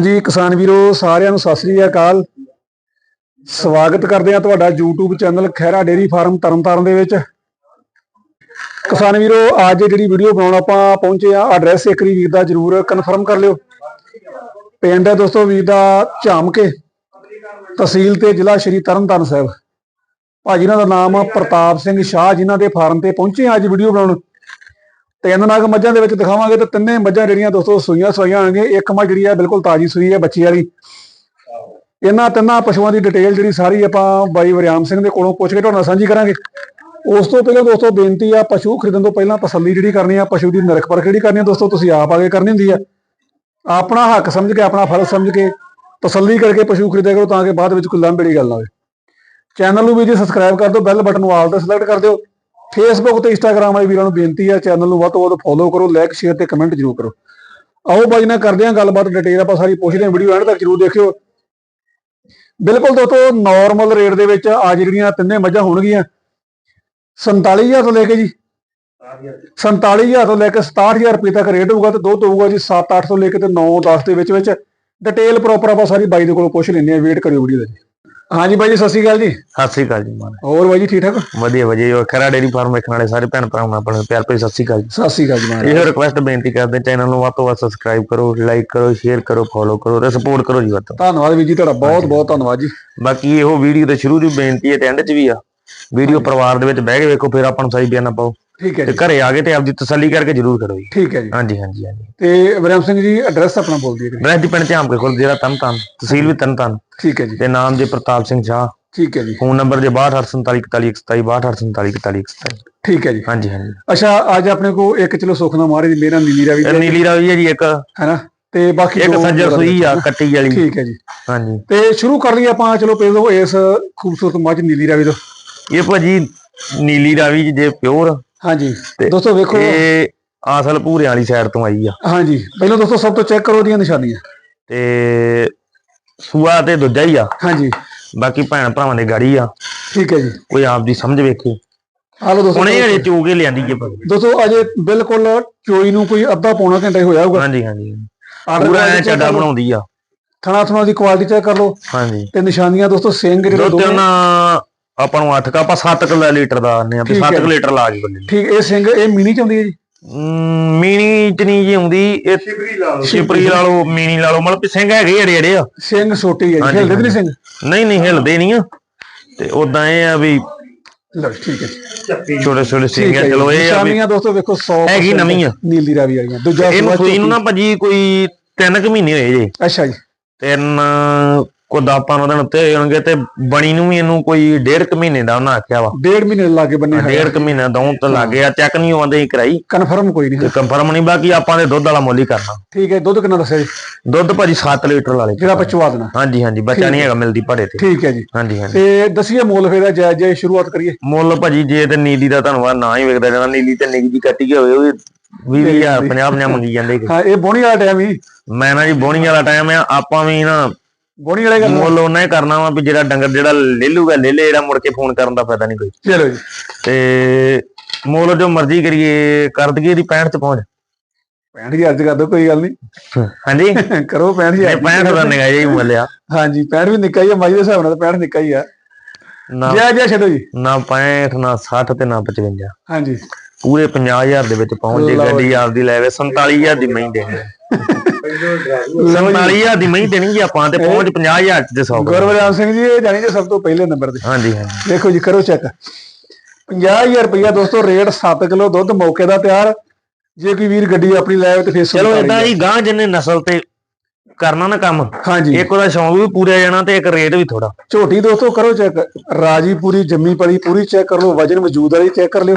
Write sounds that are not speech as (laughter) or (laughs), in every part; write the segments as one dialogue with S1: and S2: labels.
S1: ਹਾਂਜੀ, ਕਿਸਾਨ ਵੀਰੋ, ਸਾਰਿਆਂ ਨੂੰ ਸਤਿ ਸ੍ਰੀ ਅਕਾਲ। ਸਵਾਗਤ ਕਰਦੇ ਆ ਤੁਹਾਡਾ YouTube channel Khaira dairy farm Tarn Taran ਦੇ ਵਿੱਚ। ਕਿਸਾਨ ਵੀਰੋ, ਅੱਜ ਜਿਹੜੀ ਵੀਡੀਓ ਬਣਾਉਣ ਆਪਾਂ ਪਹੁੰਚੇ ਆ ਐਡਰੈਸ ਇੱਕ ਵੀਰ ਦਾ ਜਰੂਰ ਕਨਫਰਮ ਕਰ ਲਿਓ। ਪਿੰਡ ਹੈ ਦੋਸਤੋ ਵੀਰ ਦਾ ਝਾਮਕੇ, ਤਹਿਸੀਲ ਤੇ ਜ਼ਿਲ੍ਹਾ ਸ਼੍ਰੀ ਤਰਨਤਾਰਨ ਸਾਹਿਬ। ਭਾਜੀ, ਇਹਨਾਂ ਦਾ ਨਾਮ ਆ ਪ੍ਰਤਾਪ ਸਿੰਘ ਸ਼ਾਹ, ਜਿਨ੍ਹਾਂ ਦੇ ਫਾਰਮ ਤੇ ਪਹੁੰਚੇ ਆ ਅੱਜ ਵੀਡੀਓ ਬਣਾਉਣ। ਤਿੰਨ ਨਾਗ ਮੱਝਾਂ ਦੇ ਵਿੱਚ ਦਿਖਾਵਾਂਗੇ ਤਾਂ ਤਿੰਨੇ ਮੱਝਾਂ ਜਿਹੜੀਆਂ ਦੋਸਤੋ ਸੂਈਆਂ ਸਵਾਈਆਂ ਆਣਗੇ ਇੱਕ ਮੱਝ ਜਿਹੜੀ ਆ ਬਿਲਕੁਲ ਤਾਜੀ ਸੂਈ ਹੈ ਬੱਚੀ ਵਾਲੀ। ਇਹਨਾਂ ਤਿੰਨਾਂ ਪਸ਼ੂਆਂ ਦੀ ਡਿਟੇਲ ਜਿਹੜੀ ਸਾਰੀ ਆਪਾਂ ਬਾਈ ਵਰਿਆਮ ਸਿੰਘ ਦੇ ਕੋਲੋਂ ਪੁੱਛ ਕੇ ਤੁਹਾਡੇ ਨਾਲ ਸਾਂਝੀ ਕਰਾਂਗੇ। ਉਸ ਤੋਂ ਪਹਿਲਾਂ ਦੋਸਤੋ ਬੇਨਤੀ ਆ, ਪਸ਼ੂ ਖਰੀਦਣ ਤੋਂ ਪਹਿਲਾਂ ਤਸੱਲੀ ਜਿਹੜੀ ਕਰਨੀ ਆ, ਪਸ਼ੂ ਦੀ ਨਿਰਖ ਪਰਖ ਜਿਹੜੀ ਕਰਨੀ ਆ ਦੋਸਤੋ, ਤੁਸੀਂ ਆਪ ਆਗੇ ਕਰਨੀ ਹੁੰਦੀ ਆ। ਆਪਣਾ ਹੱਕ ਸਮਝ ਕੇ, ਆਪਣਾ ਫਰਜ਼ ਸਮਝ ਕੇ ਤਸੱਲੀ ਕਰਕੇ ਪਸ਼ੂ ਖਰੀਦਿਆ ਕਰੋ ਤਾਂ ਕਿ ਬਾਅਦ ਵਿੱਚ ਕੋਈ ਲੰਬੜੀ ਗੱਲ ਨਾ ਹੋਵੇ। ਚੈਨਲ ਨੂੰ ਵੀ ਜੀ ਸਬਸਕ੍ਰਾਈਬ ਕਰ ਦਿਓ ਬੈਲ ਬਟਨ ਨੂੰ ਆਲ ਤੇ ਸਿਲੈਕਟ ਕਰ ਦਿਓ। ਫੇਸਬੁੱਕ ਤੇ ਇੰਸਟਾਗ੍ਰam ਵਾਲੇ ਵੀਰਾਂ ਨੂੰ ਬੇਨਤੀ ਹੈ ਚੈਨਲ ਨੂੰ ਵੱਧ ਤੋਂ ਵੱਧ ਫੋਲੋ ਕਰੋ ਲਾਈਕ ਸ਼ੇਅਰ ਤੇ ਕਮੈਂਟ ਜ਼ਰੂਰ ਕਰੋ। ਆਓ ਬਾਈ ਨਾਲ ਕਰਦੇ ਹਾਂ ਗੱਲਬਾਤ ਡਿਟੇਲ ਆਪਾਂ ਸਾਰੀ ਪੁੱਛਦੇ ਹਾਂ ਵੀਡੀਓ ਐਂਡ ਤੱਕ ਜ਼ਰੂਰ ਦੇਖਿਓ। ਬਿਲਕੁਲ ਦੋਸਤੋ ਨਾਰਮਲ ਰੇਟ ਦੇ ਵਿੱਚ ਆ ਜਿਹੜੀਆਂ ਤਿੰਨੇ ਮੱਝਾਂ ਹੋਣਗੀਆਂ 47000 ਤੋਂ ਲੈ ਕੇ ਜੀ 47000 ਤੋਂ ਲੈ ਕੇ 67000 ਰੁਪਏ ਤੱਕ ਰੇਟ ਹੋਊਗਾ ਤੇ ਦੁੱਧ ਹੋਊਗਾ ਜੀ 7-8 ਤੋਂ ਲੈ ਕੇ ਤੇ 9-10 ਦੇ ਵਿੱਚ ਵਿੱਚ। ਡਿਟੇਲ ਪ੍ਰੋਪਰ ਆਪਾਂ ਸਾਰੀ ਬਾਈ ਦੇ ਕੋਲੋਂ ਪੁੱਛ ਲੈਂਦੇ ਆ ਵੇਟ ਕਰਿਓ ਵੀਡੀਓ ਦਾ ਜੀ ਹਾਂਜੀ ਬਾਈ ਜੀ ਸਤਿ ਸ਼੍ਰੀ ਅਕਾਲ ਜੀ।
S2: ਸਤਿ ਸ੍ਰੀ ਅਕਾਲ ਜੀ ਮਾਨ
S1: ਹੋਰ ਬਾਈ ਜੀ ਠੀਕ ਠਾਕ?
S2: ਵਧੀਆ ਵਧੀਆ। ਉਹ ਖਰਾ ਡੇਰੀ ਫਾਰਮ ਵੇਖਣ ਵਾਲੇ ਸਾਰੇ ਭੈਣ ਭਰਾਵਾਂ ਨੂੰ ਆਪਣੇ ਪਿਆਰ ਭਰੀ ਸਤਿ ਸ੍ਰੀ ਅਕਾਲ ਜੀ।
S1: ਸਤਿ ਸ਼੍ਰੀ ਅਕਾਲ ਜੀ ਮਹਾਰਾਜ।
S2: ਇਹੋ ਰਿਕੁਐਸਟ ਬੇਨਤੀ ਕਰਦੇ ਚੈਨਲ ਨੂੰ ਵੱਧ ਤੋਂ ਵੱਧ ਸਬਸਕ੍ਰਾਈਬ ਕਰੋ ਲਾਈਕ ਕਰੋ ਸ਼ੇਅਰ ਕਰੋ ਫੋਲੋ ਕਰੋ ਤੇ ਸਪੋਰਟ ਕਰੋ ਜੀ ਵੱਧ
S1: ਧੰਨਵਾਦ ਵੀਰ ਜੀ ਤੁਹਾਡਾ ਬਹੁਤ ਬਹੁਤ ਧੰਨਵਾਦ ਜੀ।
S2: ਬਾਕੀ ਇਹੋ ਵੀਡੀਓ ਦੇ ਸ਼ੁਰੂ ਦੀ ਬੇਨਤੀ ਹੈ ਤੇ ਐਂਡ 'ਚ ਵੀ ਆ। ਵੀਡੀਓ ਪਰਿਵਾਰ ਦੇ ਵਿੱਚ ਬਹਿ ਕੇ ਵੇਖੋ ਫਿਰ ਆਪਾਂ ਨੂੰ ਸਹੀ ਬਿਆਨਾ ਪਾਓ।
S1: ਠੀਕ ਹੈ
S2: ਤੇ
S1: ਜੀ।
S2: ਘਰੇ ਆ ਕੇ ਤੇ ਆਪਦੀ ਤਸੱਲੀ ਕਰਕੇ ਜਰੂਰ ਕਰੋ ਜੀ।
S1: ਠੀਕ ਹੈ ਜੀ।
S2: ਹਾਂਜੀ ਹਾਂਜੀ ਹਾਂਜੀ।
S1: ਤੇ ਵਰਿਆਮ ਸਿੰਘ ਜੀ ਐਡਰੈਸ ਆਪਣਾ ਬੋਲ ਕਰੀ।
S2: ਬ੍ਰੈਡ ਦੀ ਪਿੰਡ ਝਾਮ ਕੇ ਕੋਲ ਜਿਹੜਾ ਤਨ ਤਨ ਤਹਿਸੀਲ ਵੀ ਤਨ ਤਨ
S1: ਠੀਕ ਹੈ ਜੀ।
S2: ਤੇ ਨਾਮ ਜੇ ਪ੍ਰਤਾਪ ਸਿੰਘ ਸ਼ਾਹ।
S1: ਠੀਕ ਹੈ ਜੀ।
S2: ਫੋਨ ਨੰਬਰ ਜੇ 6247414127 6247414127
S1: ਠੀਕ ਹੈ ਜੀ।
S2: ਹਾਂਜੀ ਹਾਂਜੀ।
S1: ਅੱਛਾ ਅੱਜ ਆਪਣੇ ਕੋ ਇੱਕ ਚਲੋ ਸੁਖ ਨਾ ਮਾਰੇ ਦੀ ਮੇਰਾ ਨੀਲੀ ਰਾਵੀ
S2: ਇਹ ਨੀਲੀ ਰਾਵੀ ਹੈ ਜੀ ਇੱਕ
S1: ਹੈ ਨਾ ਤੇ ਬਾਕੀ
S2: ਇੱਕ
S1: ਦੋ
S2: ਸੱਜਰ ਸੂਈ ਆ ਕੱਟੀ ਵਾਲੀ।
S1: ਠੀਕ ਹੈ ਜੀ।
S2: ਹਾਂਜੀ।
S1: ਤੇ ਸ਼ੁਰੂ ਕਰ ਲਈਏ ਆਪਾਂ ਚਲੋ ਪਹਿਲਾਂ ਇਸ ਖੂਬਸੂਰਤ ਮੱਝ ਨੀਲੀ ਰਾਵੀ ਤੋਂ।
S2: ਇਹ ਭਾਜੀ ਨੀਲੀ ਰਾਵੀ ਜੀ ਜੇ ਪਿਓਰ
S1: ਹਾਂਜੀ। ਦੋਸਤੋ ਵੇਖੋ।
S2: ਇਹ ਆਸਲ ਭੂਰੇ ਵਾਲੀ ਸਾਈਡ ਤੋਂ ਆਈ ਆ।
S1: ਹਾਂਜੀ। ਪਹਿਲਾਂ ਦੋਸਤੋ ਸਭ ਤੋਂ ਚੈੱਕ ਕਰੋ ਉਹਦੀਆਂ ਨਿਸ਼ਾਨੀਆਂ।
S2: ਤੇ ਸੂਆ ਤੇ ਦੂਜਾ ਹੀ ਆ।
S1: ਹਾਂਜੀ।
S2: ਬਾਕੀ ਭੈਣ ਭਰਾਵਾਂ ਦੇ ਗਾੜੀ ਆ।
S1: ਠੀਕ ਹੈ ਜੀ।
S2: ਕੋਈ ਆਪ ਦੀ ਸਮਝ ਵੇਖੇ।
S1: ਆ ਲਓ ਦੋਸਤੋ।
S2: ਹੁਣੇ ਹਜੇ ਚੋ ਕੇ ਲਿਆਂਦੀ ਜੇ
S1: ਦੋਸਤੋ ਅਜੇ ਬਿਲਕੁਲ ਚੋਈ ਨੂੰ ਕੋਈ ਅੱਧਾ ਪੌਣਾ ਘੰਟਾ ਹੀ ਹੋਇਆ ਹੋਊਗਾ।
S2: ਹਾਂਜੀ ਹਾਂਜੀ ਪੂਰਾ ਐ ਚੱਡਾ। ਬਣਾਉਂਦੀ ਆ।
S1: ਥਣਾ ਥਣਾ ਦੀ ਕੁਆਲਿਟੀ ਚੈੱਕ ਕਰ ਲਓ।
S2: ਹਾਂਜੀ।
S1: ਤੇ ਨਿਸ਼ਾਨੀਆਂ ਦੋਸਤੋ ਸਿੰਘ ਜਿਹੜੇ ਦੋਵੇਂ।
S2: ਉਹਨਾਂ ਆਪਾਂ ਨੂੰ 8 ਆਪਾਂ 7 ਕਿਲੋ ਲੀਟਰ ਦਾ ਆਨੇ ਆ
S1: ਹੈ
S2: 7 ਲੀਟਰ ਲਾ ਜੀ ਬੰਦੇ
S1: ਠੀਕ ਇਹ ਸਿੰਘ ਇਹ ਮਿਨੀ ਚ ਆਉਂਦੀ ਹੈ ਜੀ?
S2: ਮੀਣੀ ਚ ਨਹੀਂ ਜੀ ਆਉਂਦੀ ਇਹ ਸ਼ਿਪਰੀ ਲਾ ਲਓ। ਮੀਣੀ ਲਾ ਲਓ ਮਤਲਬ ਵੀ ਸਿੰਘ ਹੈਗੇ ਜਿਹੜੇ ਜਿਹੜੇ ਆ।
S1: ਸਿੰਘ ਛੋਟੀ ਹੈ ਹਿਲਦੇ ਵੀ ਨਹੀਂ ਸਿੰਘ?
S2: ਨਹੀਂ ਨਹੀਂ ਹਿਲਦੇ ਨਹੀਂ ਆ। ਤੇ ਉਦਾਂ ਇਹ ਆ ਵੀ
S1: ਲਓ ਠੀਕ ਹੈ
S2: ਛੋਟੇ ਛੋਟੇ ਸਿੰਘ
S1: ਠੀਕ
S2: ਆ
S1: ਹੈ ਜੀ।
S2: ਚਲੋ ਇਹ ਆ ਵੀ
S1: ਦੋਸਤੋ ਵੇਖੋ 100
S2: ਹੈਗੀ ਨਵੀਂ ਆ।
S1: ਨੀਲੀ ਰਾਵੀ ਵਾਲੀਆਂ। ਦੂਜਾ
S2: ਇਹਨੂੰ ਸੂਈ ਨੂੰ। ਭਾਜੀ ਕੋਈ 3 ਕੁ ਮਹੀਨੇ ਹੋਏ ਜੇ।
S1: ਅੱਛਾ ਜੀ।
S2: ਤਿੰਨ ਕੋ 10 15 ਦਿਨ ਉੱਤੇ ਹੋਣਗੇ ਤੇ ਬਣੀ ਨੂੰ ਵੀ ਇਹਨੂੰ ਕੋਈ ਡੇਢ ਕੁ ਮਹੀਨੇ ਦਾ ਉਹਨਾਂ ਆਖਿਆ ਵਾ।
S1: ਡੇਢ ਮਹੀਨੇ ਲਾਗੇ ਬੰਨੇ
S2: ਡੇਢ ਕੁ ਮਹੀਨੇ ਦਾ ਤਾਂ ਲੱਗੇ ਆ ਚੈੱਕ ਨਹੀਂ ਆਉਂਦੇ ਹੀ ਕਰਾਈ।
S1: ਕਨਫਰਮ ਕੋਈ
S2: ਤੇ
S1: ਨਹੀਂ
S2: ਕੰਫਰਮ ਨਹੀਂ ਬਾਕੀ ਆਪਾਂ ਦੇ ਦੁੱਧ ਵਾਲਾ ਮੁੱਲ ਹੀ ਕਰਨਾ।
S1: ਠੀਕ ਹੈ ਦੁੱਧ ਕਿੰਨਾ ਦੱਸਿਆ ਜੀ?
S2: ਦੁੱਧ ਭਾਜੀ 7 ਲੀਟਰ ਵਾਲੇ
S1: ਜਿਹੜਾ ਆਪਾਂ ਚਵਾ ਦੇਣਾ।
S2: ਹਾਂਜੀ ਹਾਂਜੀ ਬੱਚਾ ਨਹੀਂ ਹੈਗਾ ਮਿਲਦੀ ਭਾੜੇ ਤੇ।
S1: ਠੀਕ ਹੈ ਜੀ।
S2: ਹਾਂਜੀ ਹਾਂਜੀ।
S1: ਤੇ ਦਸੀਏ ਮੁੱਲ ਫੇਰ ਜਾਇਜ਼ ਜਾਇਜ਼ ਸ਼ੁਰੂਆਤ ਕਰੀਏ।
S2: ਮੁੱਲ ਭਾਜੀ ਜੇ ਤੇ ਨੀਲੀ ਦਾ ਧੰਨਵਾਦ ਨਾ ਹੀ ਵਿਕਦਾ ਜਾਂਦਾ ਨੀਲੀ ਤੇ ਨਿੱਕੀ ਜੀ ਕੱਟੀ ਹੋਵੇ ਉਹ ਵੀ 20000 50 50 ਮੰਗੀ ਜਾਂਦੇ। (laughs)
S1: ਹਾਂ ਇਹ ਬੋਣੀ ਵਾਲਾ ਟਾਈਮ ਹੀ।
S2: ਮੈਂ ਨਾ ਜੀ ਬੋਣੀ ਵਾਲਾ ਟਾਈਮ ਆ ਆਪਾਂ ਵੀ ਨਾ
S1: ਬੋਣੀ ਵਾਲੇ ਗੱਲ
S2: ਮੁੱਲ ਉਹਨਾਂ ਹੀ ਕਰਨਾ ਵਾ ਵੀ ਜਿਹੜਾ ਡੰਗਰ ਜਿਹੜਾ ਲੈ ਲੂਗਾ ਲੈ ਲੈ ਜਿਹੜਾ ਮੁੜ ਕੇ ਫੋਨ ਕਰਨ ਦਾ ਫਾਇਦਾ ਨਹੀਂ ਕੋਈ।
S1: ਚਲੋ ਜੀ।
S2: ਤੇ ਮੁੱਲ ਜੋ ਮਰਜ਼ੀ ਕਰੀਏ ਕਰ ਦਈਏ ਦੀ 65 ਚ ਪਹੁੰਚ।
S1: 65 ਹਜ਼ਾਰ ਚ ਕਰ ਦੋ ਕੋਈ ਗੱਲ ਨਹੀਂ।
S2: ਹਾਂਜੀ? (laughs)
S1: ਕਰੋ 65
S2: ਇਹ
S1: ਹਜ਼ਾਰ
S2: 65 ਦਾ ਨਿਗਾਹ ਹੀ ਮੁੱਲ ਆ।
S1: ਹਾਂਜੀ 65 ਵੀ ਨਿੱਕਾ ਹੀ ਆ ਮਾਈ ਦੇ ਹਿਸਾਬ ਨਾਲ ਤਾਂ 65 ਨਿੱਕਾ ਹੀ ਆ।
S2: ਨਾ
S1: ਜੈ ਜੈ ਛੱਡੋ ਜੀ।
S2: ਨਾ 65 ਨਾ 60 ਤੇ ਨਾ 55
S1: ਹਾਂਜੀ।
S2: ਪੂਰੇ 50000 ਦੇ ਵਿੱਚ ਪਹੁੰਚ ਜੇ ਗੱਡੀ ਆਪਦੀ ਲੈ ਵੇ 47000 ਦੀ ਮਹੀਂ ਦੇਣੀ (laughs) 47000 ਦੀ ਮਹੀਂ ਦੇਣੀ ਜੀ ਆਪਾਂ ਤੇ ਪਹੁੰਚ 50000 ਚ ਤੇ 100
S1: ਗੁਰਵਰਿਆਮ ਸਿੰਘ ਜੀ ਇਹ ਜਾਣੀ ਜੇ ਸਭ ਤੋਂ ਪਹਿਲੇ ਨੰਬਰ ਤੇ।
S2: ਹਾਂਜੀ ਹਾਂਜੀ।
S1: ਦੇਖੋ ਜੀ ਕਰੋ ਚੈੱਕ। 50000 ਰੁਪਇਆ ਦੋਸਤੋ ਰੇਟ 7 ਕਿਲੋ ਦੁੱਧ ਮੌਕੇ ਦਾ ਤਿਆਰ। ਜੇ ਕੋਈ ਵੀਰ ਗੱਡੀ ਆਪਣੀ ਲੈ ਆਵੇ ਤੇ ਫੇਰ
S2: ਚਲੋ ਇਦਾਂ ਜੀ ਗਾਂ ਜਿੰਨੇ ਨਸਲ ਤੇ ਕਰਨਾ ਨਾ ਕੰਮ
S1: ਹਾਂਜੀ।
S2: ਇੱਕ ਉਹਦਾ ਸ਼ੌਂਕ ਵੀ ਪੂਰਾ ਜਾਣਾ ਤੇ ਇੱਕ ਰੇਟ ਵੀ ਥੋੜਾ
S1: ਝੋਟੀ ਦੋਸਤੋ ਕਰੋ ਚੈੱਕ। ਰਾਜੀ ਪੂਰੀ ਜੰਮੀ ਪਲੀ ਪੂਰੀ ਚੈੱਕ ਕਰ ਲਓ ਵਜਨ ਮੌਜੂਦ ਵਾਲੀ ਚੈੱਕ ਕਰ ਲਿਓ।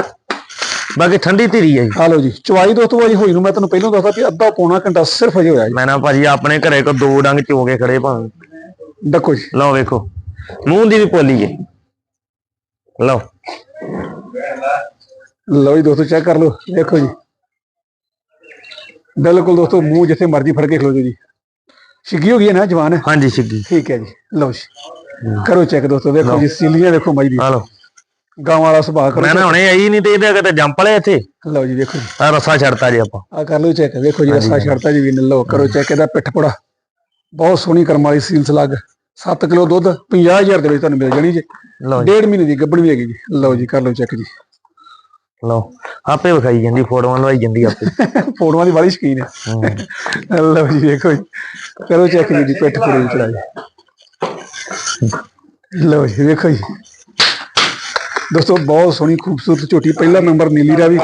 S2: ਬਾਕੀ ਠੰਡੀ ਧੀਰੀ ਹੈ ਜੀ।
S1: ਆ ਲਓ ਜੀ। ਚਵਾਈ ਦੋਸਤੋ ਅਜੇ ਹੋਈ ਨੂੰ ਮੈਂ ਤੁਹਾਨੂੰ ਪਹਿਲਾਂ ਦੱਸਦਾ ਕਿ ਅੱਧਾ ਪੌਣਾ ਘੰਟਾ ਸਿਰਫ ਅਜੇ ਹੋਇਆ ਜੀ।
S2: ਮੈਂ ਨਾ ਭਾਜੀ ਆਪਣੇ ਘਰੇ ਕੋ ਦੋ ਡੰਗ ਚੋ ਕੇ ਖੜੇ ਭਾਵੇਂ।
S1: ਦੇਖੋ ਜੀ।
S2: ਲਓ ਵੇਖੋ। ਮੂੰਹ ਦੀ ਵੀ ਪੋਲੀ ਏ। ਲਓ।
S1: ਲਓ ਜੀ ਦੋਸਤੋ ਚੈੱਕ ਕਰ ਲਓ। ਦੇਖੋ ਜੀ। ਬਿਲਕੁਲ ਦੋਸਤੋ ਮੂੰਹ ਜਿੱਥੇ ਮਰਜ਼ੀ ਫੜ ਕੇ ਖਲੋ ਜਾਓ ਜੀ। ਛਿੱਗੀ ਹੋ ਗਈ ਹੈ ਨਾ ਜਵਾਨ? ਹੈ
S2: ਹਾਂਜੀ ਸਿੱਗੀ।
S1: ਠੀਕ ਹੈ ਜੀ। ਲਓ ਜੀ। ਕਰੋ ਚੈੱਕ ਦੋਸਤੋ ਦੇਖੋ ਜੀ। ਸੀਲੀਆਂ ਦੇਖੋ ਮਾਈ ਦੀ।
S2: ਆ ਲਓ।
S1: ਗਾਂ ਵਾਲਾ ਸੁਭਾਅ ਕਰੋ
S2: ਮੈਂ ਨਾ ਹੁਣੇ ਆਈ ਨਹੀਂ ਤੇ ਇਹਦੇ ਅਗੇ ਤੇ ਜੰਪ ਲਿਆ ਇੱਥੇ।
S1: ਲਓ ਜੀ ਦੇਖੋ ਜੀ।
S2: ਆ ਰੱਸਾ ਛੱਡਤਾ ਜੀ ਆਪਾਂ।
S1: ਆ ਕਰ ਲਓ ਚੈੱਕ ਦੇਖੋ ਜੀ ਰਸਾ ਛੱਡਤਾ ਜੀ ਵੀ ਲਓ ਕਰੋ ਚੈੱਕ ਇਹਦਾ ਪਿੱਠ ਪੜਾ। ਬਹੁਤ ਸੋਹਣੀ ਕਰਮ ਵਾਲੀ ਸੀਲ ਸਲੱਗ। 7 ਕਿਲੋ ਦੁੱਧ 50000 ਦੇ ਵਿੱਚ ਤੁਹਾਨੂੰ ਮਿਲ ਜਾਣੀ ਜੀ। ਡੇਢ ਮਹੀਨੇ ਦੀ ਗੱਭਣ ਵੀ ਹੈਗੀ ਜੀ। ਲਓ ਜੀ ਕਰ ਲਓ ਚੈੱਕ ਜੀ।
S2: ਲਓ ਆਪੇ ਵਿਖਾਈ ਜਾਂਦੀ ਫੋਟੋਆਂ ਲਵਾਈ ਜਾਂਦੀ ਆਪੇ। (laughs)
S1: ਫੋਟੋਆਂ ਦੀ ਵਾਲੀ ਸ਼ਕੀਨ ਹੈ। ਲਓ ਜੀ ਵੇਖੋ ਜੀ। ਕਰੋ ਚੈੱਕ ਜੀ ਪਿੱਠ ਪੂਰੀ ਚੜਾਈ ਲਓ ਜੀ ਵੇਖੋ ਜੀ। ਦੋਸਤੋ ਬਹੁਤ ਸੋਹਣੀ ਖੂਬਸੂਰਤ ਝੋਟੀ ਪਹਿਲਾ ਨੰਬਰ ਨੀਲੀ ਰਾਵੀ।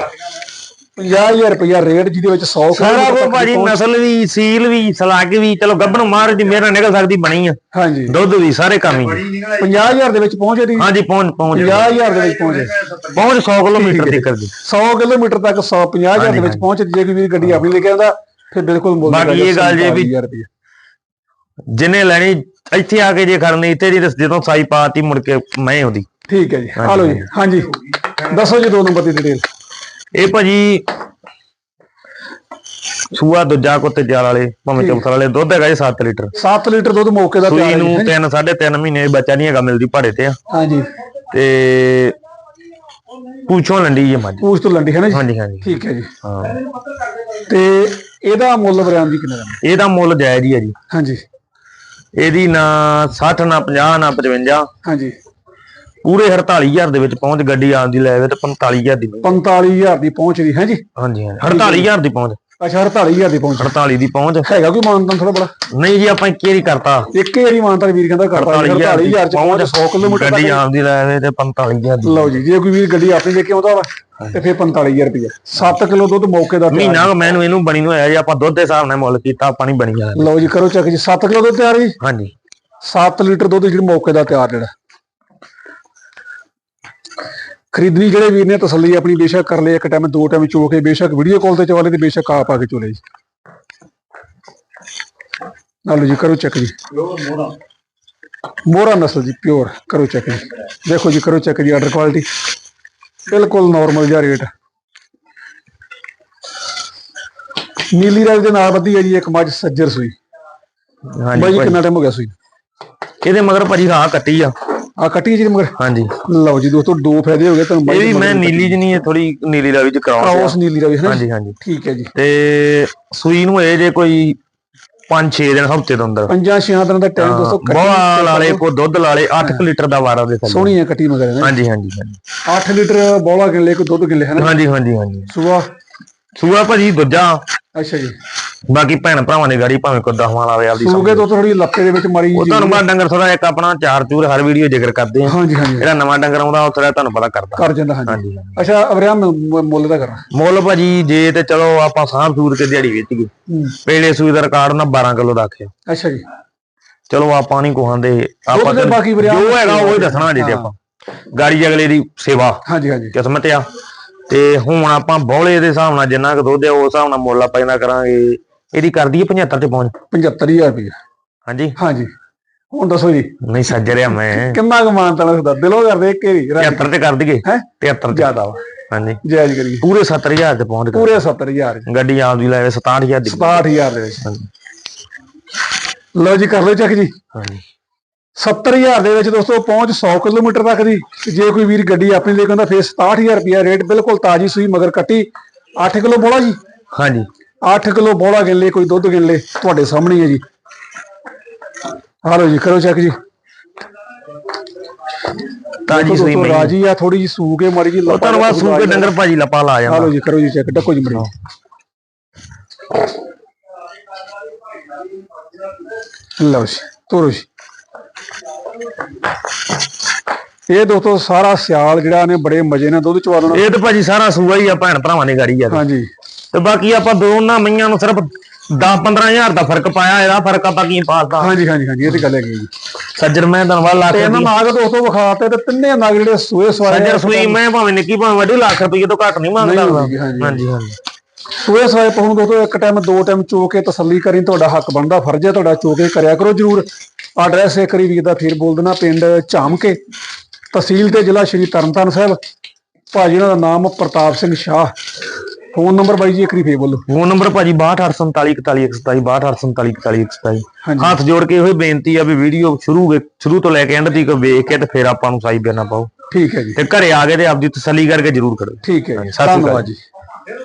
S1: 50000 ਰੁਪਇਆ ਰੇਟ ਜਿਹਦੇ ਵਿੱਚ 100
S2: ਸਾਰਾ
S1: ਤੱਕ
S2: ਭਾਜੀ
S1: ਦੀ
S2: ਨਸਲ ਵੀ ਸੀਲ ਵੀ ਸਲਾਗ ਵੀ ਚਲੋ ਗੱਭਣ ਮਾਰ ਦੀ ਮੇਰਾ ਨਿਕਲ ਸਕਦੀ ਬਣੀ ਆ।
S1: ਹਾਂਜੀ।
S2: ਦੁੱਧ ਵੀ ਸਾਰੇ ਕੰਮ ਹੀ।
S1: 50000 ਦੇ ਵਿੱਚ ਪਹੁੰਚੇ ਦੀ
S2: ਹਾਂਜੀ ਪਹੁੰਚ ਪਹੁੰਚ
S1: 50000 ਦੇ ਵਿੱਚ ਪਹੁੰਚੇ
S2: ਪਹੁੰਚ 100 ਕਿਲੋਮੀਟਰ ਦੀ। ਕਰਦੀ
S1: 100 ਕਿਲੋਮੀਟਰ ਤੱਕ 100 50000 ਦੇ ਵਿੱਚ ਪਹੁੰਚ ਜੇ ਕੋਈ ਵੀਰ ਗੱਡੀ ਆਪਣੀ ਲੈ ਕੇ ਆਉਂਦਾ ਫਿਰ ਬਿਲਕੁਲ ਮੁੱਲ
S2: ਬਾਕੀ ਇਹ ਗੱਲ ਜੇ ਵੀ-
S1: 47,000 ਰੁਪਇਆ।
S2: ਜਿਹਨੇ ਲੈਣੀ ਇੱਥੇ ਆ ਕੇ ਜੇ ਖੜਨੀ ਇੱਥੇ ਜੀ ਜਦੋਂ ਸਾਈ ਪਾਤੀ ਮੁੜ ਕੇ ਮੈਂ ਉਹਦੀ।
S1: ਠੀਕ ਹੈ ਜੀ। ਆ ਲਓ ਜੀ ਹਾਂਜੀ। ਦੱਸੋ ਜੀ ਦੋ ਨੰਬਰ ਦੀ ਡਿਟੇਲ
S2: ਇਹ ਭਾਜੀ ਸੂਆ ਦੂਜਾ ਕੁੱਤੇ ਜਾਲ ਵਾਲੇ ਭਾਵੇਂ ਚੌਥਾ ਵਾਲੇ ਦੁੱਧ ਹੈਗਾ ਜੀ 7 ਲੀਟਰ।
S1: 7 ਲੀਟਰ ਦੁੱਧ ਮੌਕੇ ਦਾ
S2: ਸੂਈ
S1: ਤਿਆਰ ਹੈ
S2: ਨੂੰ
S1: ਜੀ।
S2: 3 3.5 ਮਹੀਨੇ ਬੱਚਾ ਨਹੀਂ ਹੈਗਾ ਮਿਲਦੀ ਭਾੜੇ ਤੇ
S1: ਹਾਂਜੀ।
S2: ਤੇ ਪੁੱਛੋਂ ਲੰਡੀ ਜੀ ਮੱਝ
S1: ਪੂਛ ਤੋਂ ਲੰਡੀ ਹੈ ਨਾ ਜੀ?
S2: ਹਾਂਜੀ ਹਾਂਜੀ।
S1: ਠੀਕ ਹੈ ਜੀ।
S2: ਹਾਂ।
S1: ਤੇ ਇਹਦਾ ਮੁੱਲ ਬਰਿਆਮ ਜੀ ਕਿੰਨਾ ਦਾ?
S2: ਇਹਦਾ ਮੁੱਲ ਜਾਇਜ਼ ਹੀ ਆ ਜੀ।
S1: ਹਾਂਜੀ।
S2: ਇਹਦੀ ਨਾ 60 ਨਾ 50 ਨਾ 55
S1: ਹਾਂਜੀ।
S2: ਪੂਰੇ 48000 ਦੇ ਵਿੱਚ ਪਹੁੰਚ ਗੱਡੀ ਆਉਣ ਦੀ ਲੈ ਆਵੇ ਤੇ 45000 ਦੀ ਮਿਲ।
S1: 45000 ਦੀ ਪਹੁੰਚ ਦੀ ਹੈ ਜੀ?
S2: ਹਾਂਜੀ ਹਾਂਜੀ। 48000 ਦੀ ਪਹੁੰਚ।
S1: ਅੱਛਾ 48000 ਦੀ ਪਹੁੰਚ
S2: 48 ਦੀ ਪਹੁੰਚ।
S1: ਹੈਗਾ ਕੋਈ ਮਾਨਤਾਨ ਥੋੜਾ ਬੜਾ?
S2: ਨਹੀਂ ਜੀ ਆਪਾਂ ਇੱਕ ਵਾਰੀ ਕਰਤਾ।
S1: ਇੱਕ ਹੀ ਵਾਰੀ ਮਾਨਤਾਨ ਵੀਰ ਕਹਿੰਦਾ ਕਰਤਾ 48000 ਚ ਪਹੁੰਚ 100 ਕਿਲੋਮੀਟਰ
S2: ਗੱਡੀ
S1: ਤੱਕ
S2: ਆਉਣ ਦੀ ਲੈ ਆਵੇ ਤੇ 45000 ਦੀ।
S1: ਲਓ ਜੀ ਜੇ ਕੋਈ ਵੀਰ ਗੱਡੀ ਆਪਣੀ ਲੈ ਕੇ ਆਉਂਦਾ ਵਾ ਤੇ ਫਿਰ 45000 ਰੁਪਇਆ 7 ਕਿਲੋ ਦੁੱਧ ਮੌਕੇ ਦਾ
S2: ਮਹੀਨਾ ਕੁ ਮੈਨੂੰ ਇਹਨੂੰ ਬਣੀ ਨੂੰ ਹੋਇਆ ਜੀ ਆਪਾਂ ਦੁੱਧ ਦੇ ਹਿਸਾਬ ਨਾਲ ਮੁੱਲ ਕੀਤਾ ਆਪਾਂ ਨਹੀਂ ਬਣੀ ਜਾਣਾ
S1: ਲਓ ਜੀ ਕਰੋ ਚੈੱਕ ਜੀ 7 ਕਿਲੋ ਦੁੱਧ ਤਿਆਰ ਜੀ?
S2: ਹਾਂਜੀ।
S1: 7 ਲੀਟਰ ਦੁੱਧ ਜਿਹੜਾ ਮੌਕੇ ਦਾ ਤਿਆਰ ਜਿਹੜਾ। ਖਰੀਦਣੀ ਜਿਹੜੇ ਵੀਰ ਨੇ ਤਸੱਲੀ ਆਪਣੀ ਬੇਸ਼ੱਕ ਕਰ ਲਈ ਇੱਕ ਟਾਈਮ ਦੋ ਟਾਈਮ ਚੋ ਕੇ ਬੇਸ਼ੱਕ ਵੀਡੀਓ ਕਾਲ ਤੇ ਚਵਾਲੇ ਤੇ ਬੇਸ਼ੱਕ ਆਪ ਆ ਕੇ ਚੋਲੇ ਜੀ। ਨਾਲੋ ਜੀ ਕਰੋ ਚੈੱਕ ਜੀ। ਮੋਰਾ ਨਸਲ ਜੀ ਪਿਓਰ ਕਰੋ ਚੈੱਕ ਜੀ। ਦੇਖੋ ਜੀ ਕਰੋ ਚੈੱਕ ਜੀ ਆਰਡਰ ਕੁਆਲਿਟੀ ਬਿਲਕੁਲ ਨਾਰਮਲ ਜਿਹਾ ਰੇਟ ਨੀਲੀ ਰਾਜ ਦੇ ਨਾਲ ਬੱਧੀ ਹੈ ਜੀ ਇੱਕ ਮੱਝ ਸੱਜਰ ਸੂਈ।
S2: ਹਾਂਜੀ ਭਾਜੀ।
S1: ਕਿੰਨਾ ਟਾਈਮ ਹੋ ਗਿਆ ਸੂਈ
S2: ਇਹਦੇ ਮਗਰ ਭਾਜੀ ਹਾਂ ਕੱਟੀ ਆ।
S1: ਆ ਕੱਟੀ ਜੀ ਮਗਰ?
S2: ਹਾਂਜੀ।
S1: ਲਓ ਜੀ ਦੋਸਤੋ ਦੋ ਫਾਇਦੇ ਹੋ ਗਏ ਤੁਹਾਨੂੰ
S2: ਇਹ
S1: ਬਾਈ
S2: ਵੀ ਮੈਂ ਨੀਲੀ ਚ ਨਹੀਂ ਥੋੜੀ ਨੀਲੀ ਦਾ ਵਿੱਚ ਕਰਾਉਂ
S1: ਕ੍ਰਾਸ ਨੀਲੀ ਰਵੀ ਜੀ?
S2: ਹਾਂਜੀ ਹਾਂਜੀ।
S1: ਠੀਕ ਹੈ ਜੀ।
S2: ਤੇ ਸੂਈ ਨੂੰ ਇਹ ਜੇ ਕੋਈ 5-6 ਦਿਨ ਹਫ਼ਤੇ ਦੇ ਅੰਦਰ।
S1: ਪੰਜਾਂ ਛਿਆਂ ਦਿਨਾਂ ਦਾ ਟਾਈਮ ਦੋਸਤੋ
S2: ਬਹੁਤ ਲਾਲੇ ਕੋ ਦੁੱਧ ਲਾਲੇ 8 ਲੀਟਰ ਦਾ ਵਾਰਾ ਦੇ ਥੱਲੇ।
S1: ਸੋਹਣੀ ਹੈ ਕੱਟੀ ਮਗਰ
S2: ਹਾਂਜੀ ਹਾਂਜੀ ਹਾਂਜੀ।
S1: 8 ਲੀਟਰ ਬੋਲਾ ਗਿਣ ਲੈ ਕੋ ਦੁੱਧ ਗਿਣ ਲੈ ਹੈ ਨਾ
S2: ਹਾਂਜੀ ਹਾਂਜੀ ਹਾਂਜੀ।
S1: ਸੁਬਾ
S2: ਸੂਆ ਭਾਜੀ ਦੂਜਾ।
S1: ਅੱਛਾ ਜੀ।
S2: ਬਾਕੀ ਭੈਣ ਭਰਾਵਾਂ ਦੀ ਗਾੜੀ ਭਾਵੇਂ ਕੋ ਦਸਵਾਂ ਲਾਵੇ ਆਪਦੀ
S1: ਸੂਗੇ ਤੋਂ ਥੋੜੀ ਲੱਪੇ ਦੇ ਵਿੱਚ ਮਾਰੀ
S2: ਉਹ ਤੁਹਾਨੂੰ ਮੈਂ ਡੰਗਰ ਥੋੜਾ ਇੱਕ ਆਪਣਾ ਚਾਰ ਚੂਰ ਹਰ ਵੀਡੀਓ ਜ਼ਿਕਰ ਕਰਦੇ ਆ।
S1: ਹਾਂਜੀ ਹਾਂਜੀ।
S2: ਜਿਹੜਾ ਨਵਾਂ ਡੰਗਰ ਆਉਂਦਾ ਉਹ ਥੋੜਾ ਤੁਹਾਨੂੰ ਪਤਾ ਕਰਦਾ।
S1: ਕਰ ਜਾਂਦਾ ਹਾਂਜੀ। ਅੱਛਾ ਅਵਰਿਆ ਮੁੱਲ ਦਾ ਕਰਾਂ।
S2: ਮੁੱਲ ਭਾਜੀ ਜੇ ਤੇ ਚਲੋ ਆਪਾਂ ਸਾਂਭ ਸੂਰ ਕੇ ਦਿਹਾੜੀ ਵੇਚ ਗਏ
S1: ਹੂੰ,
S2: ਪਹਿਲੇ ਸੂਈ ਦਾ ਰਿਕਾਰਡ ਨਾ 12 ਕਿਲੋ ਦਾ ਆਖਿਆ।
S1: ਅੱਛਾ ਜੀ।
S2: ਚਲੋ ਆਪਾਂ ਨਹੀਂ ਕੋਹਾਂਦੇ ਆਪਾਂ ਜੋ ਹੈਗਾ ਉਹ ਹੀ ਦੱਸਣਾ ਜੇ ਤੇ ਆਪਾਂ। ਗਾੜੀ ਅਗਲੇ ਦੀ ਸੇਵਾ
S1: ਹਾਂਜੀ ਹਾਂਜੀ।
S2: ਕਿਸਮਤ ਆ। ਤੇ ਹੁਣ ਆਪਾਂ ਬੌਲੇ ਦੇ ਹਿਸਾਬ ਨਾਲ ਜਿੰਨਾ ਕੁ ਦੁੱਧ ਆ ਉਸ ਹਿਸਾਬ ਨਾਲ ਮੁੱਲ ਆਪਾਂ ਕਰਾਂਗੇ। ਇਹਦੀ ਕਰ ਦਈਏ 75 ਤੇ ਪਹੁੰਚ।
S1: 75000 ਰੁਪਏ
S2: ਹਾਂਜੀ।
S1: ਹਾਂਜੀ। ਹੁਣ ਦੱਸੋ ਜੀ।
S2: ਨਹੀਂ ਸੱਜ ਰਿਹਾ ਮੈਂ।
S1: ਕਿੰਨਾ ਕੁ ਮਾਨਤਾ ਲੱਗਦਾ ਦਿਲੋਂ ਕਰਦੇ ਇੱਕ ਹੀ
S2: 73 ਤੇ ਕਰ ਦਈਏ।
S1: ਹੈ?
S2: 73 ਤੇ।
S1: ਜ਼ਿਆਦਾ ਵਾ।
S2: ਹਾਂਜੀ।
S1: ਜਾਇਜ਼ ਕਰੀਏ।
S2: ਪੂਰੇ 7000 ਤੇ ਪਹੁੰਚ ਗਏ
S1: ਪੂਰੇ 70000
S2: ਗੱਡੀ ਆਪਦੀ ਲੈ 67000 ਦੀ।
S1: 67000 ਦੇ ਵਿੱਚ। ਲਓ ਜੀ ਕਰ ਲਓ ਚੈੱਕ ਜੀ।
S2: ਹਾਂਜੀ।
S1: 70000 ਦੇ ਵਿੱਚ ਦੋਸਤੋ ਪਹੁੰਚ 100 ਕਿਲੋਮੀਟਰ ਤੱਕ ਦੀ। ਤੇ ਜੇ ਕੋਈ ਵੀਰ ਗੱਡੀ ਆਪਣੀ ਲੈ ਕੇ ਆਉਂਦਾ ਫਿਰ 67000 ਰੁਪਿਆ ਰੇਟ ਬਿਲਕੁਲ ਤਾਜੀ ਸੂਈ ਮਗਰ ਕੱਟੀ। 8 ਕਿਲੋ ਬੋਲਾ ਜੀ।
S2: ਹਾਂਜੀ।
S1: 8 ਕਿਲੋ ਬੋਲਾ ਗਿਣ ਲੈ ਕੋਈ ਦੁੱਧ ਗਿਣ ਲੈ ਤੁਹਾਡੇ ਸਾਹਮਣੇ ਹੀ ਜੀ। ਹਾਲੋ ਜੀ ਕਰੋ ਚੈੱਕ ਜੀ।
S2: ਤਾਜੀ ਸੂਈ ਮੈਂ
S1: ਰਾਜੀ ਆ ਥੋੜੀ ਜੀ ਸੂ ਕੇ ਮਾਰੀ ਜੀ
S2: ਉਹ ਤੁਹਾਨੂੰ ਬਾਅਦ ਸੂ ਕੇ ਡੰਗਰ ਭਾਜੀ ਲਪਾ ਲਾ ਜਾਂਦਾ।
S1: ਹਾਲੋ ਜੀ ਕਰੋ ਜੀ ਚੈੱਕ ਡੱਕੋ ਜੀ ਮੜੀ। ਲਓ ਜੀ ਤੋਰੋ ਜੀ। ਇਹ ਦੋਸਤੋ ਸਾਰਾ ਸਿਆਲ ਜਿਹੜਾ ਨੇ ਬੜੇ ਮਜ਼ੇ ਨਾਲ ਦੁੱਧ ਚਵਾ ਦੇਣਾ।
S2: ਇਹ ਤਾਂ ਭਾਜੀ ਸਾਰਾ ਸੂਆ ਹੀ ਆ ਭੈਣ ਭਰਾਵਾਂ ਦੀ ਗਾੜੀ ਆ।
S1: ਹਾਂਜੀ।
S2: ਤੇ ਬਾਕੀ ਆਪਾਂ ਦੋਨਾਂ ਮਈਆਂ ਨੂੰ ਸਿਰਫ 10-15000 ਦਾ ਫ਼ਰਕ ਪਾਇਆ ਇਹਦਾ ਫ਼ਰਕ ਆਪਾਂ ਕੀ ਪਾਸਦਾ
S1: ਹਾਂਜੀ ਹਾਂਜੀ ਹਾਂਜੀ ਇਹ ਤੇ ਗੱਲ ਹੈਗੀ ਜੀ।
S2: ਸੱਜਰ ਮੈਂ ਧੰਨਵਾਦ ਲੱਖ
S1: ਤੇ
S2: ਦੀ
S1: ਨਾਗ ਦੋਸਤੋ ਵਿਖਾਤੇ ਤੇ ਤਿੰਨੇ ਨਾਗ ਜਿਹੜੇ ਸੂਏ ਸਵਾਏ
S2: ਸੱਜਰ ਸੂਈ ਮੈਂ ਭਾਵੇਂ ਨਿੱਕੀ ਭਾਵੇਂ ਵੱਡੀ ਲੱਖ ਰੁਪਏ ਤੋਂ ਘੱਟ ਨਹੀਂ ਮੰਗਦਾ। ਹਾਂਜੀ। ਹਾਂਜੀ।
S1: ਸੂਏ ਸਵਾਏ ਪਹੁੰਚ ਦੋਸਤੋ ਇੱਕ ਟਾਈਮ ਦੋ ਟਾਈਮ ਚੋ ਕੇ ਤਸੱਲੀ ਕਰੀ ਤੁਹਾਡਾ ਹੱਕ ਬਣਦਾ ਫਰਜ਼ ਹੈ ਤੁਹਾਡਾ ਚੋ ਕੇ ਕਰਿਆ ਕਰੋ ਜਰੂਰ। ਐਡਰੈਸ ਇੱਕ ਵਾਰੀ ਵੀਰ ਦਾ ਫੇਰ ਬੋਲ ਦੇਣਾ ਪਿੰਡ ਝਾਮਕੇ ਤਹਿਸੀਲ ਤੇ ਜ਼ਿਲ੍ਹਾ ਸ਼੍ਰੀ ਤਰਨਤਾਰਨ ਸਾਹਿਬ। ਭਾਜੀ ਉਹਨਾਂ ਦਾ ਨਾਮ ਪ੍ਰਤਾਪ ਸਿੰਘ ਸ਼ਾਹ। ਫੋਨ ਨੰਬਰ ਬਾਈ ਜੀ ਇੱਕ ਵਾਰੀ ਫੇਰ ਬੋਲੋ।
S2: ਫੋਨ ਨੰਬਰ ਭਾਜੀ 6248414127 6248414127
S1: ਹਾਂਜੀ।
S2: ਹੱਥ ਜੋੜ ਕੇ ਇਹੋ ਹੀ ਬੇਨਤੀ ਆ ਵੀ ਵੀਡੀਓ ਸ਼ੁਰੂ ਸ਼ੁਰੂ ਤੋਂ ਲੈ ਕੇ ਐਂਡ ਤੱਕ ਵੇਖ ਕੇ ਤੇ ਫਿਰ ਆਪਾਂ ਨੂੰ ਸਾਈ ਦੇਣਾ ਪਾਓ।
S1: ਠੀਕ ਹੈ ਜੀ।
S2: ਤੇ ਘਰੇ ਆ ਕੇ ਤੇ ਆਪਦੀ ਤਸੱਲੀ ਕਰਕੇ ਜਰੂਰ ਕਰੋ
S1: ਠੀਕ ਹੈ ਜੀ।
S2: ਸਤਿ ਸ਼੍ਰੀ ਅਕਾਲ।
S1: ਧੰਨਵਾਦ ਜੀ।